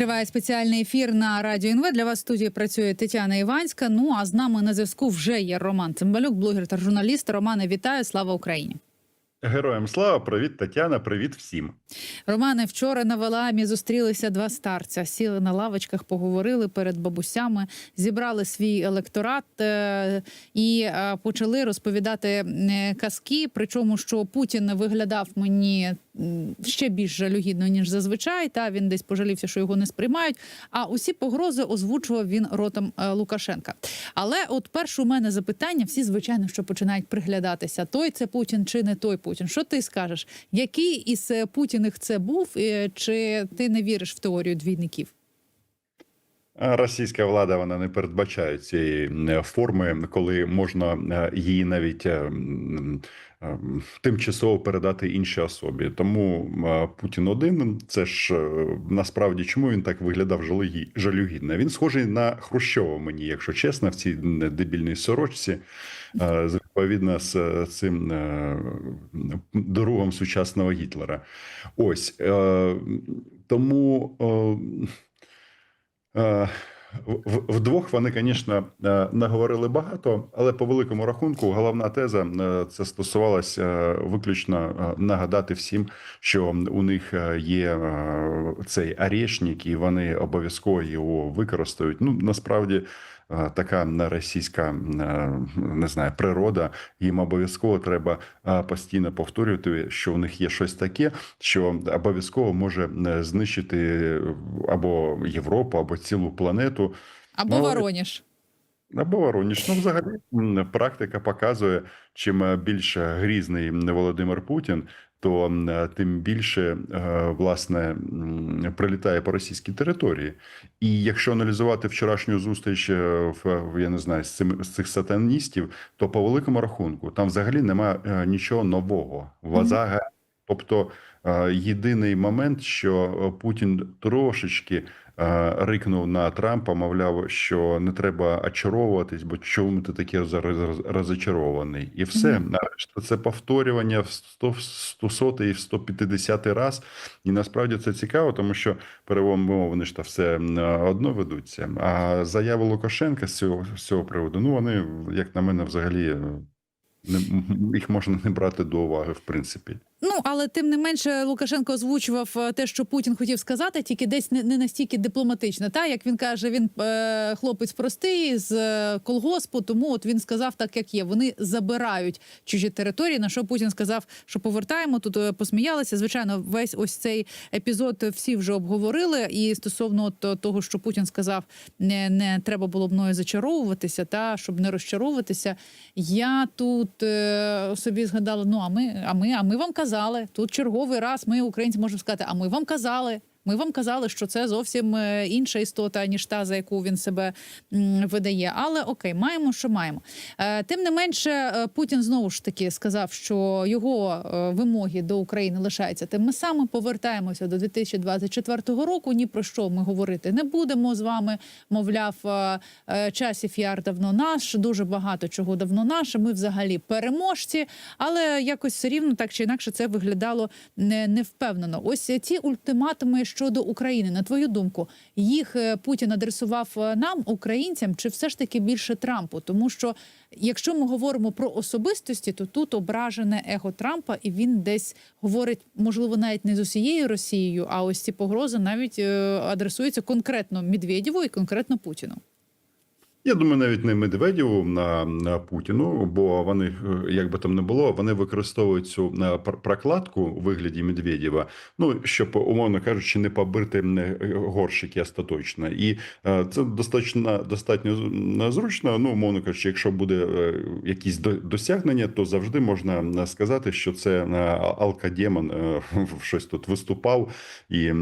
Триває спеціальний ефір на радіо НВ. Для вас в студії працює Тетяна Іванська. Ну а з нами на зв'язку вже є Роман Цимбалюк, блогер та журналіст. Романе, вітаю! Слава Україні! Героям слава, привіт, Тетяна, привіт всім. Романе, вчора на Валаамі зустрілися два старця. Сіли на лавочках, поговорили перед бабусями, зібрали свій електорат е, і е, почали розповідати е, казки. Причому, що Путін виглядав мені ще більш жалюгідно ніж зазвичай. Та він десь пожалівся, що його не сприймають. А усі погрози озвучував він ротом е, Лукашенка. Але от перше у мене запитання: всі звичайно, що починають приглядатися: той це Путін чи не той Путін. Що ти скажеш? Який із е, Путіних це був, е, чи ти не віриш в теорію двійників? Російська влада вона не передбачає цієї форми, коли можна її навіть тимчасово передати іншій особі. Тому е, Путін один це ж е, насправді чому він так виглядав жалюгі- жалюгідно? Він схожий на Хрущова мені, якщо чесно, в цій дебільній сорочці. е, Відповідно з цим другом сучасного Гітлера. Ось тому. е, Е, в- Вдвох вони, звісно, е, наговорили багато, але по великому рахунку головна теза е, це стосувалася е, виключно нагадати всім, що у них є цей арешник, і вони обов'язково його використають. Ну насправді. Е, Така російська е, не знаю природа. Їм обов'язково треба е, постійно повторювати, що в них є щось таке, що обов'язково може знищити або Європу, або цілу планету. Або Ну, Вороніж? Або Вороніж. Ну, взагалі, практика показує, чим е, більш грізний Володимир Путін, то е, тим більше е, власне прилітає по російській території. І якщо аналізувати вчорашню зустріч е, в я не знаю з цим з цих сатаністів, то по великому рахунку там взагалі немає нічого нового. Вазага, тобто єдиний момент, що Путін трошечки рикнув на Трампа, мовляв, що не треба очаровуватись, бо чому ти такий роз- роз- розочарований? І все. А це повторювання в 100, 100 і в 150 раз. І насправді це цікаво, тому що перемовини ж та все одно ведуться. А заяви Лукашенка з цього, з цього приводу, ну вони, як на мене, взагалі е, не, їх можна не брати до уваги, в принципі. Але тим не менше Лукашенко озвучував е, те, що Путін хотів сказати, тільки десь не, настільки дипломатично. Та як він каже, він е, хлопець простий з е, колгоспу, тому от він сказав так, як є. Вони забирають чужі території. На що Путін сказав, що повертаємо тут. е, Посміялися. Звичайно, весь ось цей епізод всі вже обговорили. І стосовно того, що Путін сказав, не, не треба було мною зачаровуватися, та щоб не розчаровуватися. Я тут е, собі згадала: ну а ми, а ми, а ми вам казали. Тут черговий раз ми, українці, можемо сказати, а ми вам казали. Ми вам казали, що це зовсім е, інша істота, ніж та, за яку він себе видає. Але окей, маємо, що маємо. Е, Тим не менше, е, Путін знову ж таки сказав, що його вимоги до України лишаються тими самими. Повертаємося до 2024 року. Ні про що ми говорити не будемо з вами. Мовляв, часів яр давно наш, дуже багато чого давно наше. Ми взагалі переможці, але якось все рівно так чи інакше це виглядало не, невпевнено. Ось ці ультиматуми щодо України, на твою думку, їх е, Путін адресував е, нам, українцям, чи все ж таки більше Трампу? Тому що якщо ми говоримо про особистості, то тут ображене его Трампа, і він десь говорить, можливо, навіть не з усією Росією, а ось ці погрози навіть е, адресуються конкретно Медведєву і конкретно Путіну. Я думаю, навіть не Медведєву на, на Путіну, бо вони, е, як би там не було, вони використовують цю е, пр- прокладку у вигляді Медведєва, ну щоб, умовно кажучи, не побити е, горщики остаточно. І е, це достатньо достатньо зручно. Ну, умовно кажучи, якщо буде якісь до- досягнення, то завжди можна сказати, що це алкадемон щось тут виступав і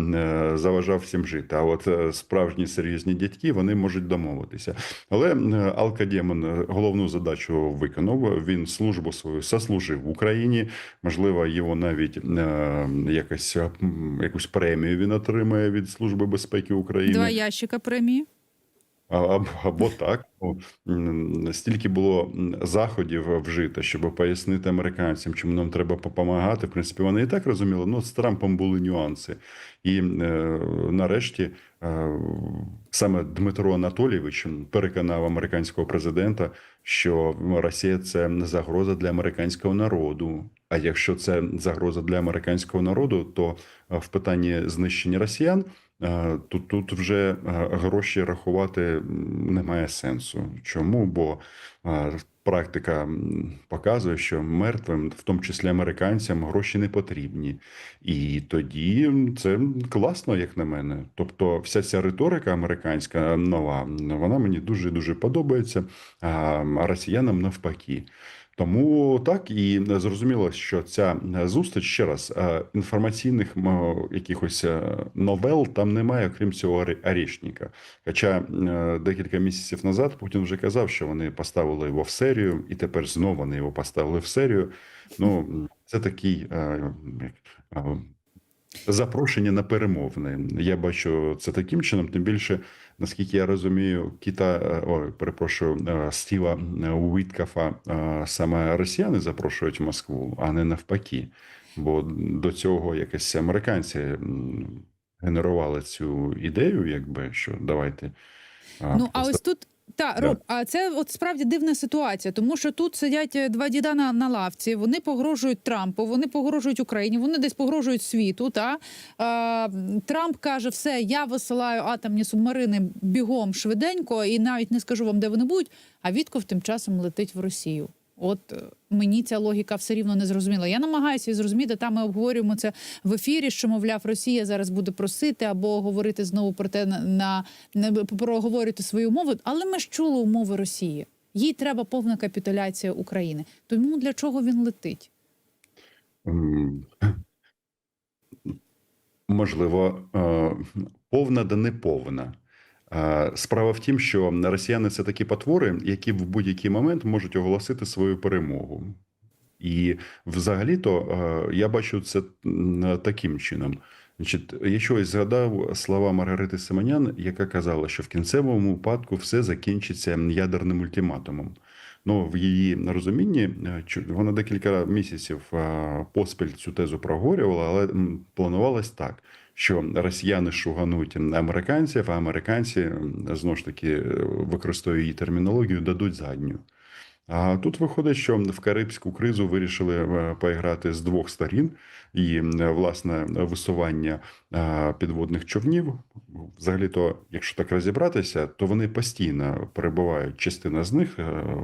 заважав всім жити. А от справжні серйозні дядьки вони можуть домовитися. Але Алкадємон е, головну задачу виконав. Він службу свою сослужив в Україні. Можливо, його навіть е, якось м, якусь премію він отримає від Служби безпеки України. Два ящика премії. Або, або так. Ну, Стільки було заходів вжито, щоб пояснити американцям, чому нам треба допомагати. В принципі, вони і так розуміли. Ну, з Трампом були нюанси. І е, нарешті е, саме Дмитро Анатолійович переконав американського президента, що Росія це загроза для американського народу. А якщо це загроза для американського народу, то е, в питанні знищення росіян. Е, Тут, тут вже е, гроші рахувати немає сенсу. Чому? Бо е, практика показує, що мертвим, в тому числі американцям, гроші не потрібні. І тоді це класно, як на мене. Тобто, вся ця риторика американська нова, вона мені дуже дуже подобається. А росіянам навпаки. Тому так і зрозуміло, що ця зустріч ще раз е, інформаційних якихось е, новел там немає, окрім цього Орешника. Хоча е, декілька місяців назад Путін вже казав, що вони поставили його в серію, і тепер знову вони його поставили в серію. Ну це такий е, е, запрошення на перемовини. Я бачу це таким чином, тим більше. Наскільки я розумію, Кіта е, ой, перепрошую е, Стіва Уіткафа е, саме росіяни запрошують в Москву, а не навпаки. Бо до цього якось американці генерували цю ідею, якби що давайте. Ну а ось тут. Та Да. Роб, а це от справді дивна ситуація, тому що тут сидять е, два діда на, на лавці. Вони погрожують Трампу, вони погрожують Україні, вони десь погрожують світу. Та е, Трамп каже: все, я висилаю атомні субмарини бігом швиденько, і навіть не скажу вам, де вони будуть. А Вітков тим часом летить в Росію. От е, мені ця логіка все рівно не зрозуміла. Я намагаюся зрозуміти. Там ми обговорюємо це в ефірі, що мовляв, Росія зараз буде просити або говорити знову про те на, не проговорювати свої умови. Але ми ж чули умови Росії. Їй треба повна капітуляція України. Тому для чого він летить? Можливо, е, повна да не повна. Справа в тім, що росіяни це такі потвори, які в будь-який момент можуть оголосити свою перемогу. І взагалі-то я бачу це таким чином. Значить, я щось згадав слова Маргарити Симонян, яка казала, що в кінцевому випадку все закінчиться ядерним ультиматумом. Ну, в її розумінні е, вона декілька місяців поспіль цю тезу проговорювала, але планувалось так, що росіяни шугануть американців, а американці знову ж таки е, використовують її термінологію, дадуть задню. А тут виходить, що в Карибську кризу вирішили е, поіграти з двох сторін, і е, власне висування е, підводних човнів. Взагалі-то, якщо так розібратися, то вони постійно перебувають. Частина з них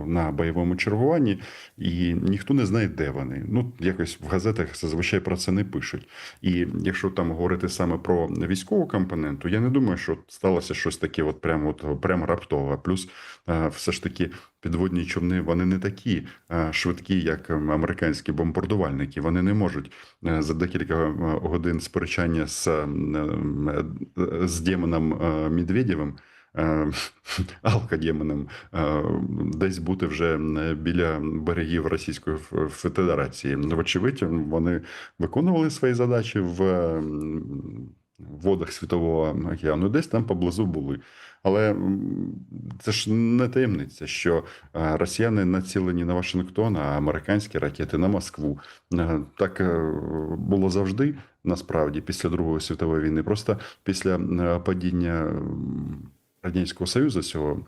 на бойовому чергуванні, і ніхто не знає, де вони. Ну якось в газетах зазвичай про це не пишуть. І якщо там говорити саме про військову компоненту, я не думаю, що сталося щось таке, от прямо от прямо раптово. Плюс все ж таки підводні човни вони не такі е, швидкі, як ем, американські бомбардувальники. Вони не можуть е, за декілька е, годин сперечання з, ем, з демоном Медведєвим. Алкодемоном е, десь бути вже біля берегів Російської Федерації. Вочевидь, вони виконували свої задачі в ем, водах Світового океану, десь там поблизу були. Але це ж не таємниця, що е, росіяни націлені на Вашингтон, а американські ракети на Москву. Е, Так е, було завжди, насправді, після Другої світової війни. Просто після падіння Радянського Союзу цього.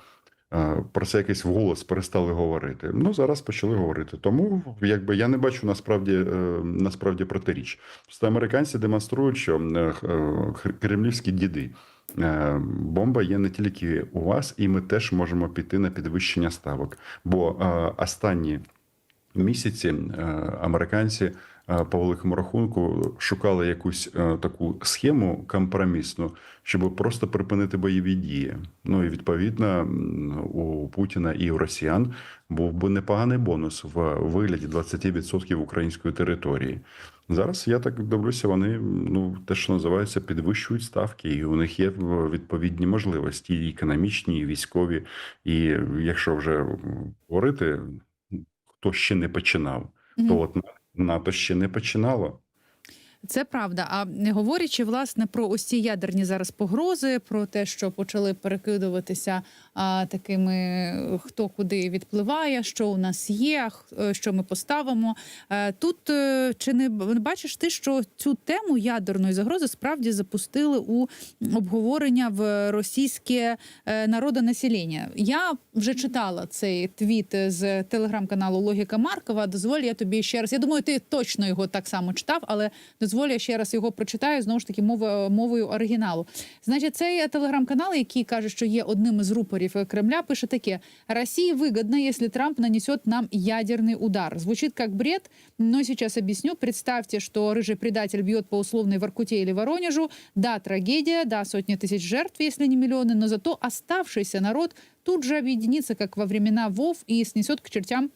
Про це якийсь вголос перестали говорити. Ну зараз почали говорити. Тому якби я не бачу насправді е, насправді протиріч. Просто американці демонструють, що е, е, кремлівські діди. Бомба є не тільки у вас, і ми теж можемо піти на підвищення ставок. Бо останні місяці американці по великому рахунку шукали якусь е, таку схему компромісну, щоб просто припинити бойові дії. Ну і відповідно у Путіна і у Росіян був би непоганий бонус в вигляді 20% української території. Зараз я так дивлюся, вони ну те, що називається, підвищують ставки, і у них є відповідні можливості, і економічні, і військові. І якщо вже говорити, хто ще не починав, Мгм. то от НАТО ще не починало. Це правда. А не говорячи власне про ось ці ядерні зараз погрози, про те, що почали перекидуватися а, такими, хто куди відпливає, що у нас є, е, що ми поставимо. Е, Тут е, чи не бачиш ти, що цю тему ядерної загрози справді запустили у обговорення в російське народонаселення? Я вже читала цей твіт з телеграм-каналу Логіка Маркова. Дозволь я тобі ще раз. Я думаю, ти точно його так само читав, але дозволь я ще раз його прочитаю знову ж таки мовою, мовою оригіналу. Значить, цей телеграм-канал, який каже, що є одним із рупорів Кремля, пише таке: Росії вигодно, якщо Трамп нанесет нам ядерный удар. Звучит как бред, но сейчас объясню. Представьте, что рыжий предатель бьет по условной Воркуте или Воронежу. Да, трагедия, да, сотни тысяч жертв, если не миллионы, но зато оставшийся народ тут же объединится, как во времена ВОВ, и снесет к чертям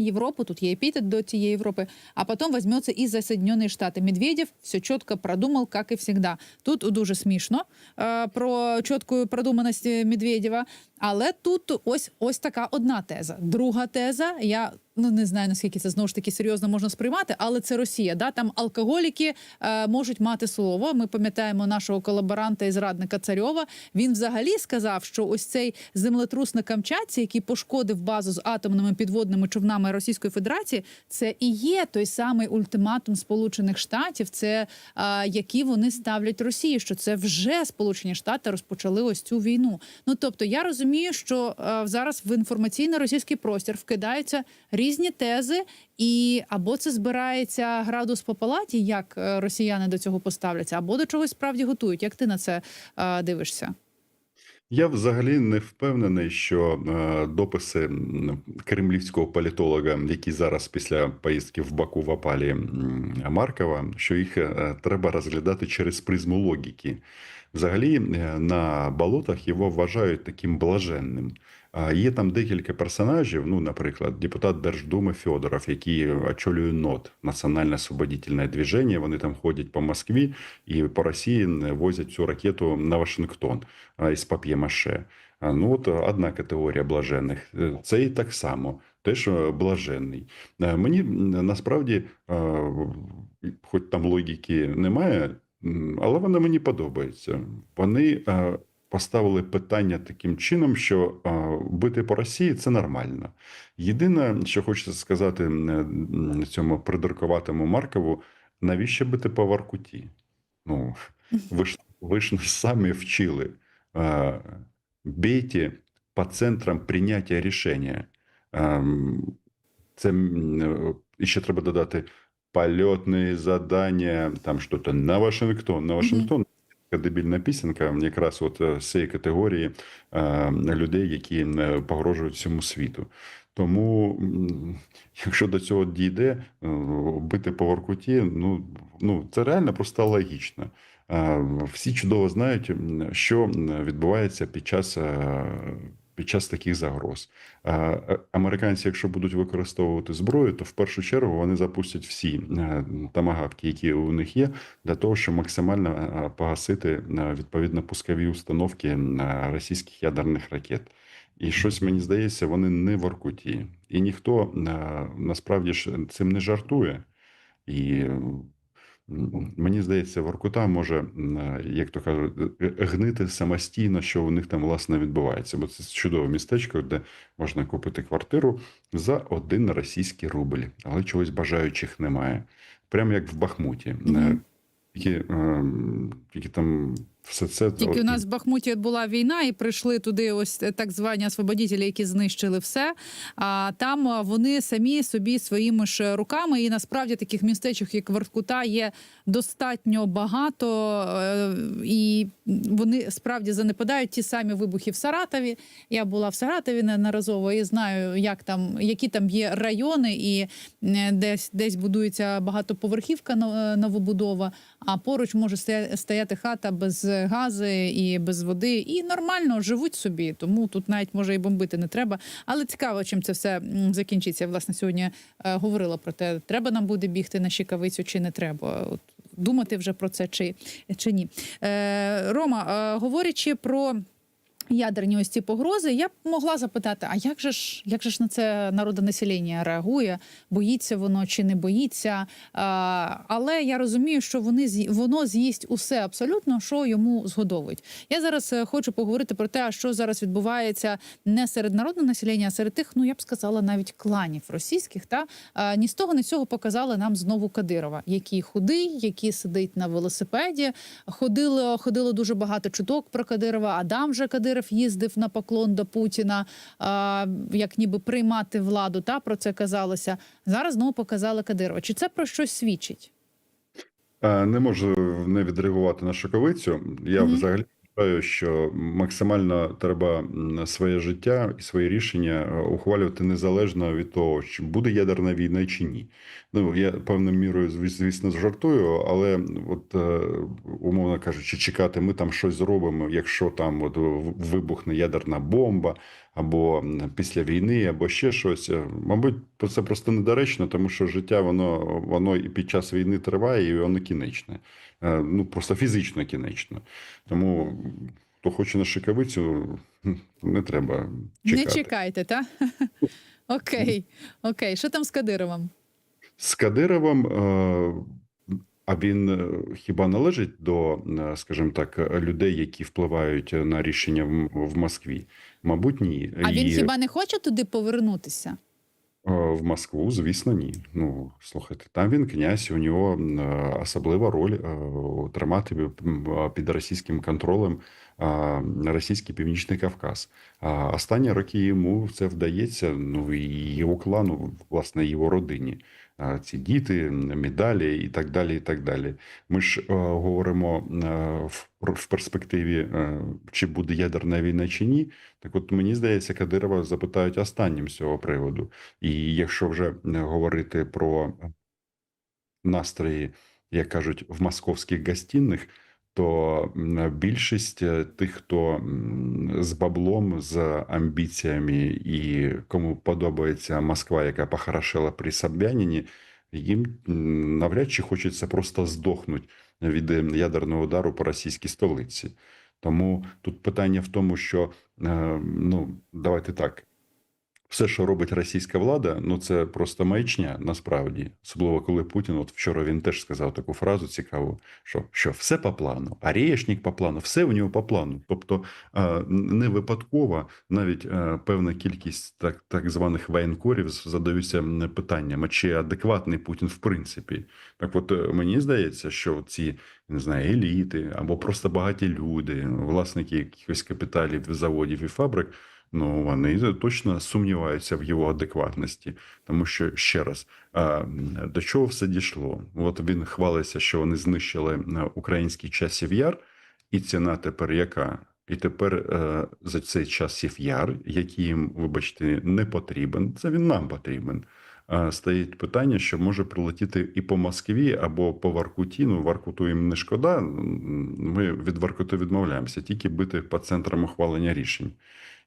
Європу, тут є эпитет до тієї Європи, а потім возьметься і за Соединенные Штати. Медведев все чітко продумав, як і завжди. Тут дуже смішно е, про чітку продуманість Медведєва, але тут ось ось така одна теза. Друга теза, я ну не знаю наскільки це знову ж таки серйозно можна сприймати, але це Росія. Да? Там алкоголіки е, можуть мати слово. Ми пам'ятаємо нашого колаборанта і зрадника Царьова. Він взагалі сказав, що ось цей землетрус на Камчатці, який пошкодив базу з атомними підводними човнами Російської Федерації, це і є той самий ультиматум Сполучених Штатів, це а, які вони ставлять Росії, що це вже Сполучені Штати розпочали ось цю війну. Ну тобто, я розумію, що а, зараз в інформаційний російський простір вкидаються різні тези, і або це збирається градус по палаті, як е, росіяни до цього поставляться, або до чогось справді готують. Як ти на це а, дивишся? Я взагалі не впевнений, що е, дописи кремлівського політолога, які зараз після поїздки в Баку в опалі м, Маркова, що їх е, треба розглядати через призму логіки. Взагалі, е, на болотах його вважають таким блаженним. Є там декілька персонажів, ну, наприклад, депутат Держдуми Федоров, який очолює НОТ, Національне освободительне движення. Вони там ходять по Москві і по Росії возять цю ракету на Вашингтон із пап'є-маше. Ну, от одна категорія блаженних. Е, Цей так само, теж е, блаженний. Е, Мені насправді, хоч там логіки немає, але вона мені подобається. Вони поставили питання таким чином, що е, бити по Росії це нормально. Єдине, що хочеться сказати м, цьому придуркуватому Маркову, навіщо бити по Воркуті? Ну, ви ж, ви ж нас самі вчили. Е, Бейте по центрам прийняття рішення. Це е, ще треба додати польотні завдання, там що то на Вашингтон. На Вашингтон дебільна пісенка, якраз от е, з цієї категорії е, людей, які е, погрожують всьому світу. Тому, якщо до цього дійде, бити по Воркуті, ну, ну це реально просто логічно. Всі чудово знають, що відбувається під час, під час таких загроз. Е, Американці, якщо будуть використовувати зброю, то в першу чергу вони запустять всі е, тамагавки, які у них є, для того, щоб максимально е, погасити відповідно пускові установки російських ядерних ракет. І щось мені здається, вони не в Оркуті. І ніхто насправді ж цим не жартує. І мені здається, Воркута може, як то кажуть, е, гнити самостійно, що у них там власне відбувається. Бо це чудове містечко, де можна купити квартиру за один російський рубль, але чогось бажаючих немає. Прямо як в Бахмуті. Мгм. Тільки, ем, тільки там все це Тільки у нас в Бахмуті була війна, і прийшли туди ось так звані освободітелі, які знищили все. А там вони самі собі своїми ж руками. І насправді таких містечок, як Воркута, є достатньо багато, е, і вони справді занепадають ті самі вибухи в Саратові. Я була в Саратові неодноразово і знаю, як там які там є райони, і е, десь десь будується багатоповерхівка но- новобудова. А поруч може стояти хата без гази і без води, і нормально живуть собі. Тому тут навіть може і бомбити не треба. Але цікаво, чим це все закінчиться. Я, Власне, сьогодні е, говорила про те, треба нам буде бігти на щикавицю чи не треба. От думати вже про це чи, чи ні. Е, Рома, е, говорячи про. Ядерні ось ці погрози, я б могла запитати: а як же ж як же ж на це народонаселення реагує? Боїться воно чи не боїться? А, але я розумію, що вони воно з'їсть усе абсолютно, що йому згодовують. Я зараз е, хочу поговорити про те, що зараз відбувається не серед народного населення, а серед тих, ну я б сказала, навіть кланів російських. Та а, ні з того, ні з цього показали нам знову Кадирова, який худий, який сидить на велосипеді. Ходило, ходило дуже багато чуток про Кадирова. Адам же Кадиров їздив на поклон до Путіна, а, як ніби приймати владу. Та про це казалося. Зараз знову показали Кадирова. Чи це про щось свідчить? Е, Не можу не відреагувати на шоковицю. Я Мгм. взагалі вважаю, що максимально треба своє життя і свої рішення е, ухвалювати незалежно від того, чи буде ядерна війна чи ні. Ну я певною мірою, звісно, жартую, але от е, умовно кажучи, чекати, ми там щось зробимо, якщо там от вибухне ядерна бомба, або після війни, або ще щось. Е, Мабуть, це просто недоречно, тому що життя воно воно і під час війни триває, і воно кінечне. Е, Ну просто фізично кінечно. Тому хто хоче на шикавицю, не треба чекати. Не чекайте, та окей, окей. Що там з Кадировим? З Кадировим, е, а він е, хіба належить до, скажімо так, людей, які впливають на рішення в, в Москві? Мабуть, ні. А він І, хіба не хоче туди повернутися? Е, в Москву, звісно, ні. Ну, слухайте, там він князь, у нього е, особлива роль е, тримати м, під російським контролем е, російський північний Кавказ. А останні роки йому це вдається. Ну і його клану, власне, його родині. Ці діти, медалі і так далі. І так далі. Ми ж е, говоримо е, в, перспективі, е, чи буде ядерна війна чи ні. Так, от мені здається, Кадирова запитають останнім з цього приводу. І якщо вже говорити про настрої, як кажуть, в московських гостинних, то більшість е, тих, хто з баблом, з амбіціями і кому подобається Москва, яка похорошела при Собянині, їм навряд чи хочеться просто здохнути від ядерного удару по російській столиці. Тому тут питання в тому, що е, ну давайте так. Все, що робить російська влада, ну це просто маячня насправді. Особливо коли Путін, от вчора він теж сказав таку фразу цікаву, що, що все по плану, Арєшнік по плану, все у нього по плану. Тобто не випадково навіть е, певна кількість так, так званих воєнкорів задаються м, питанням, чи адекватний Путін в принципі. Так от е, мені здається, що ці не знаю, еліти або просто багаті люди, власники якихось капіталів, заводів і фабрик. Ну, вони точно сумніваються в його адекватності, тому що ще раз до чого все дійшло? От він хвалиться, що вони знищили е, український часів яр, і ціна тепер яка? І тепер е, за цей часів яр, який їм, вибачте, не потрібен, це він нам потрібен. А стоїть питання, що може прилетіти і по Москві або по Воркуті. Ну, Воркуту їм не шкода. Ми від Воркуту відмовляємося, тільки бити по центрам ухвалення рішень.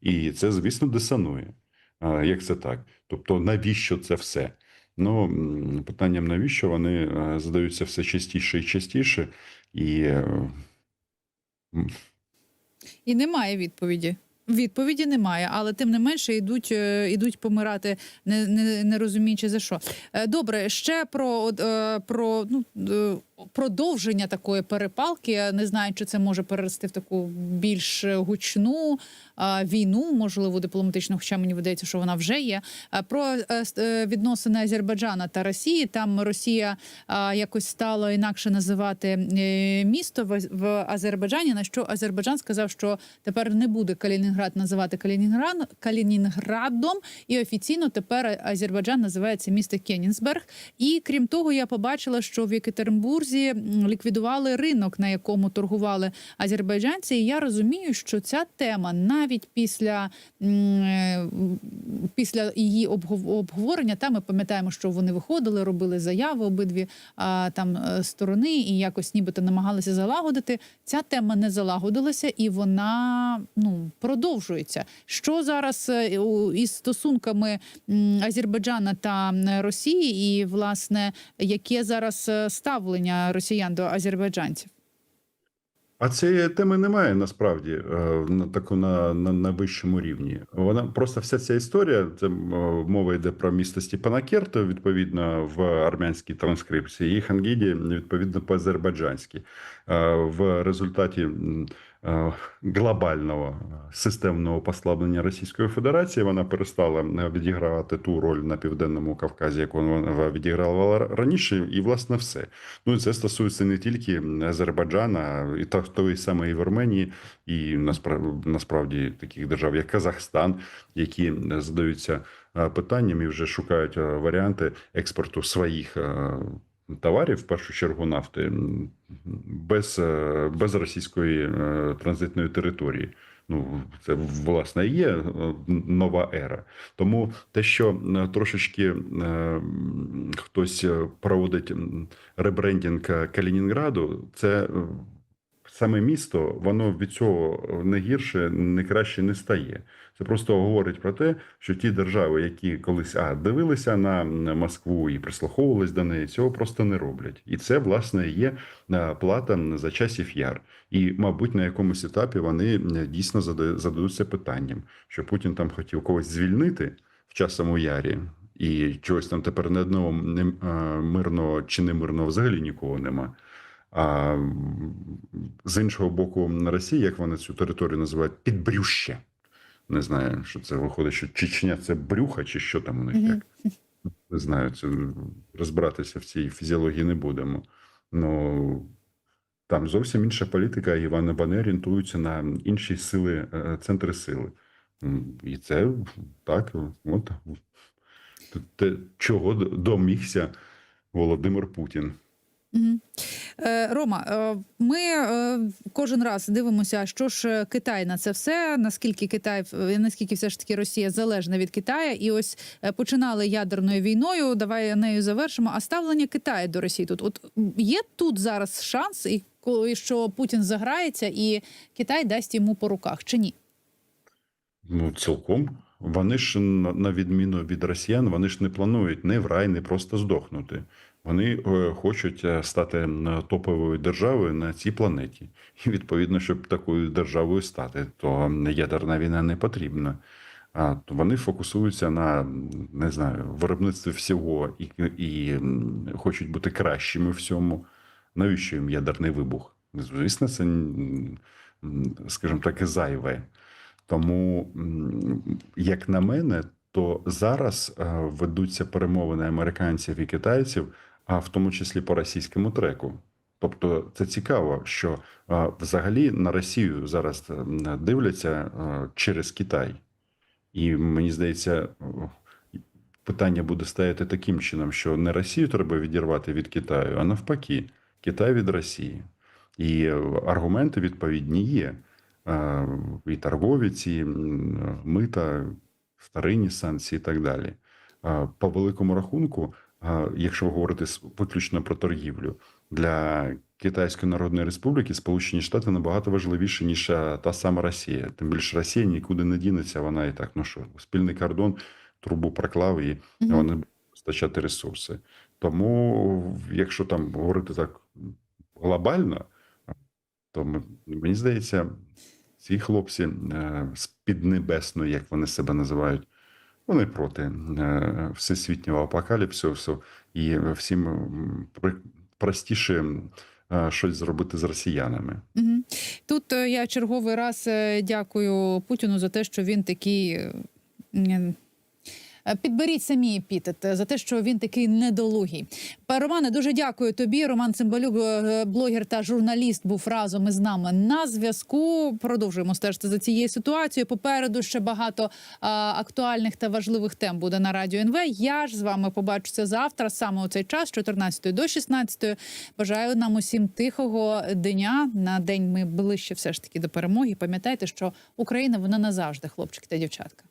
І це, звісно, дисонує. А, Як це так? Тобто, навіщо це все? Ну, питанням навіщо вони е, задаються все частіше і частіше, і е, І немає відповіді. Відповіді немає, але тим не менше йдуть, е, йдуть помирати, не, не, не розуміючи за що. Добре, ще про, про ну, продовження такої перепалки. Я не знаю, чи це може перерости в таку більш гучну війну, можливо, дипломатичну, хоча мені видається, що вона вже є. Про е, е, відносини Азербайджана та Росії. Там Росія якось стала інакше називати е, місто в Азербайджані. На що Азербайджан сказав, що тепер не буде Калінінград називати Калінінград Калінінградом, і офіційно тепер Азербайджан називається місто Кенінсберг. І крім того, я побачила, що в Єкатеринбурзі м, ліквідували ринок, на якому торгували азербайджанці. І я розумію, що ця тема навіть після, е, після її обговорення, та ми пам'ятаємо, що вони виходили, робили заяви обидві там е, сторони, і якось нібито намагалися залагодити. Ця тема не залагодилася, і вона ну продовжується. Що зараз е, із стосунками Азербайджана та Росії, і власне яке зараз ставлення росіян до азербайджанців? А цієї теми немає насправді е, на таку на, на, на вищому рівні. Вона просто вся ця історія. Це е, мова йде про місто Степанакерто, відповідно в армянській транскрипції, і Хангіді, відповідно по азербайджанськи. Е, В результаті глобального системного послаблення Російської Федерації вона перестала е, відігравати ту роль на південному Кавказі, яку вона відігравала раніше, і власне все. Ну і це стосується не тільки Азербайджана, і та тої самої Вірменії, і насправді, насправді таких держав, як Казахстан, які задаються е, питанням і вже шукають е, варіанти експорту своїх. Товарів в першу чергу нафти без, е, без російської е, транзитної території. Ну, це власне є е, нова ера. Тому те, що трошечки хтось проводить ребрендінг Калінінграду, це саме місто, воно від цього не гірше, не краще не стає. Це просто говорить про те, що ті держави, які колись а дивилися на Москву і прислуховувались до неї, цього просто не роблять. І це власне є е, плата за часів яр. І, мабуть, на якомусь етапі вони е, дійсно зада- зададуться питанням, що Путін там хотів когось звільнити в часом у ярі. І чогось там тепер не одного не- е, мирного чи не мирного взагалі нікого нема. А з іншого боку, Росія, як вони цю територію називають, підбрюще. Не знаю, що це виходить, що Чечня це брюха, чи що там у них як. Не знаю, це розбиратися в цій фізіології не будемо. Ну там зовсім інша політика, і вони, вони орієнтуються на інші сили, е, центри сили. І це так, от те, чого домігся Володимир Путін. Е, Рома, е, ми е, кожен раз дивимося, що ж Китай на це все, наскільки Китай, наскільки все ж таки Росія залежна від Китаю, і ось починали ядерною війною. Давай нею завершимо. А ставлення Китаю до Росії тут от є тут зараз шанс, і що Путін заграється, і Китай дасть йому по руках чи ні? Ну, цілком. Вони ж, на відміну від росіян, вони ж не планують не в рай, не просто здохнути. Вони е, хочуть е, стати топовою державою на цій планеті. І відповідно, щоб такою державою стати, то ядерна війна не потрібна. А вони фокусуються на не знаю виробництві всього і, і хочуть бути кращими в всьому. Навіщо їм ядерний вибух? Звісно, це, скажімо так, зайве. Тому, як на мене, то зараз е, ведуться перемовини американців і китайців, а в тому числі по російському треку. Тобто це цікаво, що взагалі на Росію зараз е, дивляться е, через Китай. І мені здається, питання буде стояти таким чином, що не Росію треба відірвати від Китаю, а навпаки, Китай від Росії. І е, аргументи відповідні є. І торгові ці мита, вторинні санкції і так далі. По великому рахунку, якщо ви говорите виключно про торгівлю, для Китайської Народної Республіки Сполучені Штати набагато важливіше, ніж та сама Росія. Тим більше Росія нікуди не дінеться, вона і так, ну що, спільний кордон, трубу проклав і Мгм. вони будуть постачати ресурси. Тому, якщо там говорити так глобально, то мені здається, ці хлопці е, з піднебесної, як вони себе називають, вони проти е, всесвітнього апокаліпсису, і всім простіше е, щось зробити з росіянами. Тут е, я черговий раз дякую Путіну за те, що він такий. Е, Підберіть самі епітет е, за те, що він такий недолугий. Романе, дуже дякую тобі. Роман Цимбалюк, е, блогер та журналіст, був разом із нами на зв'язку. Продовжуємо стежити за цією ситуацією. Попереду ще багато а, актуальних та важливих тем буде на радіо НВ. Я ж з вами побачуся завтра, саме у цей час, з 14 до 16. Бажаю нам усім тихого дня. На день ми ближче все ж таки до перемоги. Пам'ятайте, що Україна вона назавжди, хлопчики та дівчатка.